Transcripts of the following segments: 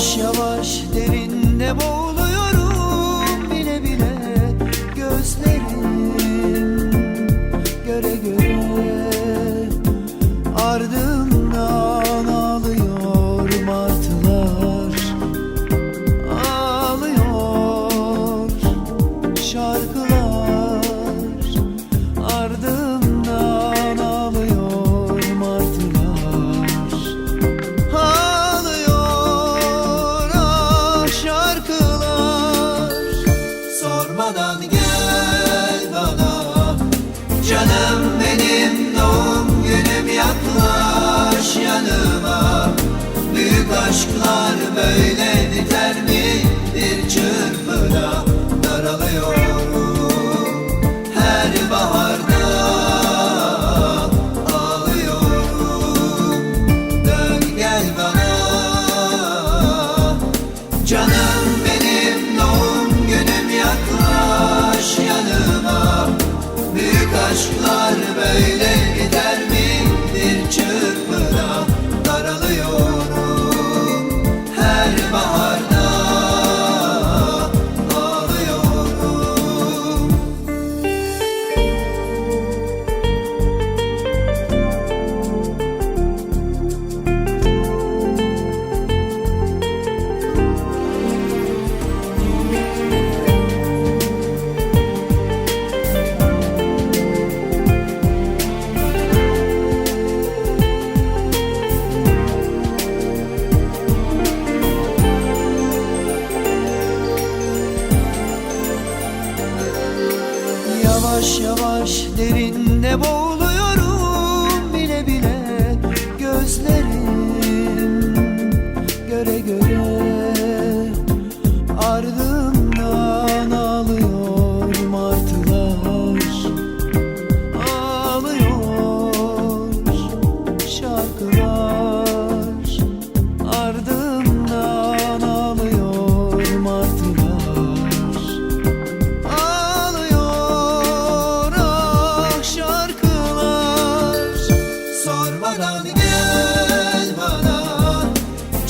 Yavaş yavaş derinde boğuluyorum. Bile bile gözlerim göre göre durmadan gel bana. Canım benim doğum günüm yaklaş yanıma. Büyük aşklar böyle biter mi bir çırpıda Yavaş yavaş derinde boğuluyorum. Bile bile gözlerim göre göre. Ardı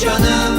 canım.